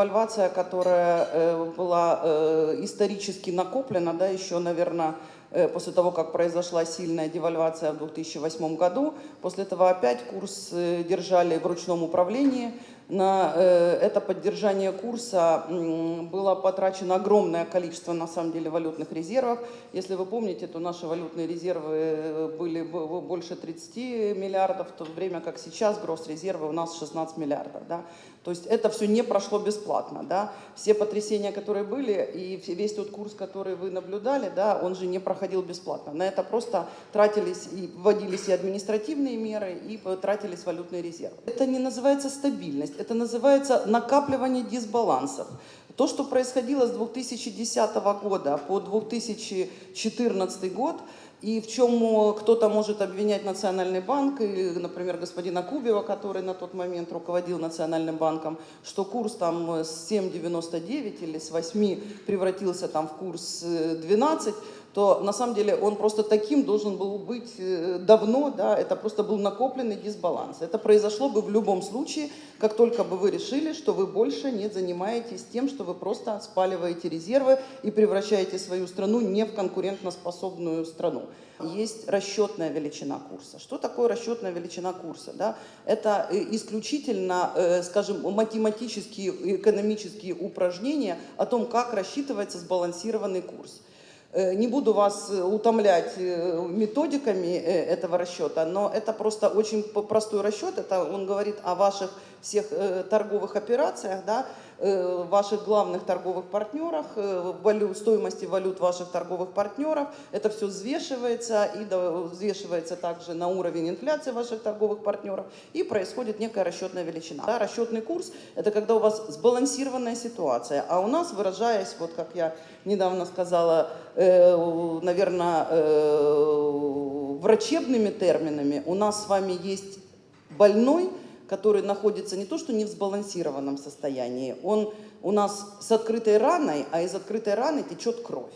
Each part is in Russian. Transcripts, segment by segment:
девальвация, которая э, была э, исторически накоплена, да, еще, наверное, э, после того, как произошла сильная девальвация в 2008 году. После этого опять курс держали в ручном управлении. На э, это поддержание курса было потрачено огромное количество, на самом деле, валютных резервов. Если вы помните, то наши валютные резервы э, были больше 30 миллиардов, в то время как сейчас гросс-резервы у нас 16 миллиардов. Да? То есть это все не прошло бесплатно. Да? Все потрясения, которые были, и весь тот курс, который вы наблюдали, да, он же не проходил бесплатно. На это просто тратились и вводились и административные меры, и тратились валютные резервы. Это не называется стабильность, это называется накапливание дисбалансов. То, что происходило с 2010 года по 2014 год, и в чем э, кто-то может обвинять Национальный банк, и, например, господина Кубева, который на тот момент руководил Национальным банком, что курс там э, с 7,99 или с 8 превратился там в курс э, 12, то на самом деле он просто таким должен был быть э, давно, да, это просто был накопленный дисбаланс. Это произошло бы в любом случае, как только бы вы решили, что вы больше не занимаетесь тем, что вы просто спаливаете резервы и превращаете свою страну не в конкурентоспособную страну. Есть расчетная величина курса. Что такое расчетная величина курса? Да? Это э, исключительно, э, скажем, математические экономические упражнения о том, как рассчитывается сбалансированный курс. Э, Не буду вас э, утомлять э, методиками этого расчета, но это просто очень простой расчет. Это он говорит о ваших всех торговых операциях, да, ваших главных торговых партнерах, э, стоимости валют ваших торговых партнеров. Это все взвешивается и взвешивается также на уровень инфляции ваших торговых партнеров и происходит некая расчетная величина. Да, расчетный курс – это когда у вас сбалансированная ситуация, а у нас, выражаясь, вот как я недавно сказала, наверное, врачебными терминами, у нас с вами есть больной, который находится не то что не в сбалансированном состоянии, он у нас с открытой раной, а из открытой раны течет кровь.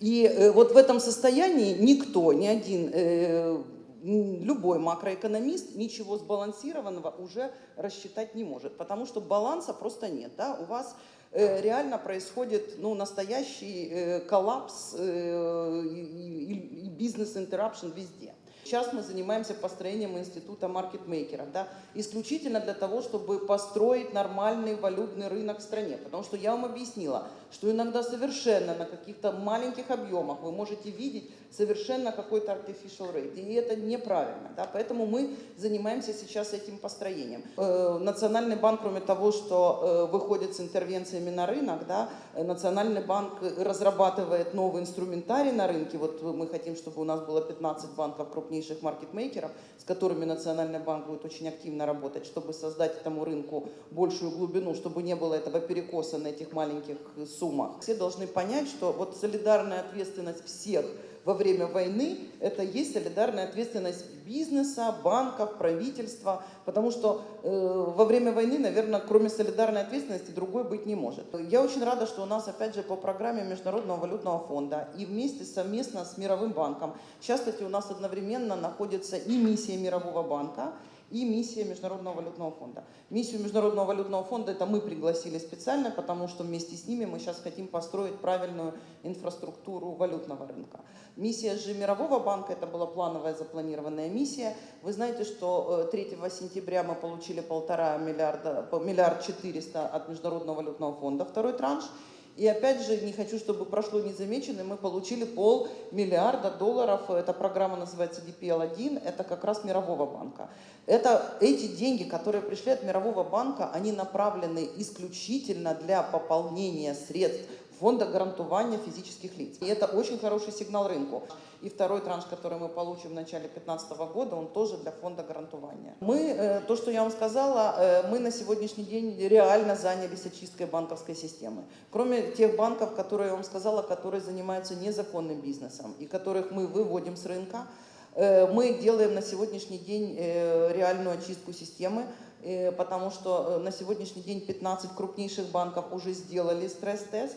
И э, вот в этом состоянии никто, ни один, э, любой макроэкономист ничего сбалансированного уже рассчитать не может, потому что баланса просто нет. Да? У вас э, реально происходит ну, настоящий коллапс и, бизнес-интеррупшн везде. Сейчас мы занимаемся построением института маркетмейкеров, да, исключительно для того, чтобы построить нормальный валютный рынок в стране. Потому что я вам объяснила, что иногда совершенно на каких-то маленьких объемах вы можете видеть совершенно какой-то artificial rate. И это неправильно. Да, поэтому мы занимаемся сейчас этим построением. Э, Национальный банк, кроме того, что э, выходит с интервенциями на рынок, да, Национальный банк разрабатывает новый инструментарий на рынке. Вот мы хотим, чтобы у нас было 15 банков крупнейших маркетмейкеров, с которыми Национальный банк будет очень активно работать, чтобы создать этому рынку большую глубину, чтобы не было этого перекоса на этих маленьких э, суммах. Все должны понять, что вот солидарная ответственность всех во время войны, это есть солидарная ответственность бизнеса, банков, правительства, потому что э, во время войны, наверное, кроме солидарной ответственности другой быть не может. Я очень рада, что у нас, опять же, по программе Международного валютного фонда и вместе совместно с Мировым банком, сейчас, кстати, у нас одновременно находится и миссия Мирового банка, и миссия Международного валютного фонда. Миссию Международного валютного фонда это мы пригласили специально, потому что вместе с ними мы сейчас хотим построить правильную инфраструктуру валютного рынка. Миссия же Мирового банка, это была плановая запланированная миссия. Вы знаете, что э, 3 сентября мы получили полтора миллиарда, миллиард четыреста от Международного валютного фонда, второй транш. И опять же, не хочу, чтобы прошло незамеченным, мы получили полмиллиарда долларов, эта программа называется DPL-1, это как раз Мирового банка. Это, эти деньги, которые пришли от Мирового банка, они направлены исключительно для пополнения средств фонда гарантования физических лиц. И это очень хороший сигнал рынку. И второй транш, который мы получим в начале 2015 года, он тоже для фонда гарантования. Мы, э, то, что я вам сказала, э, мы на сегодняшний день реально занялись очисткой банковской системы. Кроме тех банков, которые я вам сказала, которые занимаются незаконным бизнесом и которых мы выводим с рынка, Э, Мы делаем на сегодняшний день реальную очистку системы, потому что на сегодняшний день 15 крупнейших банков уже сделали стресс-тест.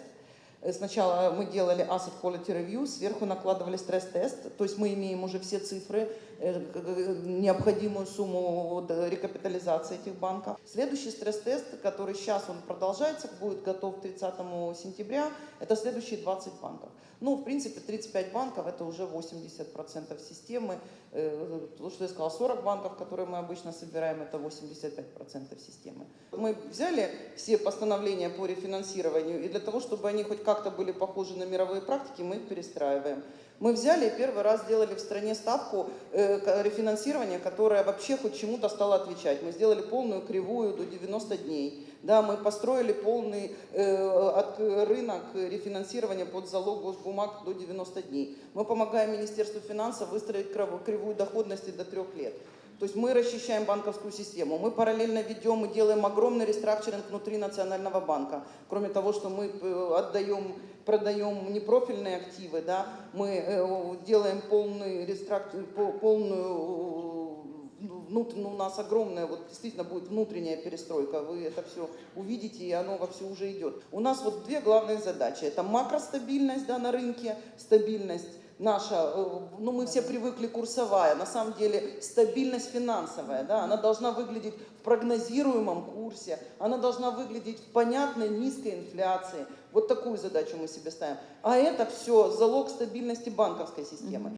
Э, Сначала мы делали Asset Quality Review, сверху накладывали стресс-тест, то есть мы имеем уже все цифры, необходимую сумму э, рекапитализации этих банков. Следующий стресс-тест, который сейчас он продолжается, будет готов 30 сентября, это следующие 20 банков. Ну, в принципе, 35 банков это уже 80% системы. Э, То, что я сказала, 40 банков, которые мы обычно собираем, это 85% системы. Мы взяли все постановления по рефинансированию, и для того, чтобы они хоть как-то были похожи на мировые практики, мы их перестраиваем. Мы взяли и первый раз сделали в стране ставку э, рефинансирования, которая вообще хоть чему-то стала отвечать. Мы сделали полную кривую до 90 дней. Да, мы построили полный э, от- рынок рефинансирования под залог госбумаг до 90 дней. Мы помогаем Министерству финансов выстроить кривую доходности до трех лет. То есть мы расчищаем банковскую систему. Мы параллельно ведем и делаем огромный реструктуринг внутри Национального банка. Кроме того, что мы э, отдаем, продаем непрофильные активы, да, мы э, делаем полный реструктур, по- полную э, внут- ну, у нас огромная, вот действительно будет внутренняя перестройка, вы это все увидите, и оно во все уже идет. У нас вот две главные задачи. Это макростабильность да, на рынке, стабильность наша, э, ну мы все привыкли курсовая, на самом деле стабильность финансовая, да, она должна выглядеть в прогнозируемом курсе, она должна выглядеть в понятной низкой инфляции. Вот такую задачу мы себе ставим. А это все залог стабильности банковской системы.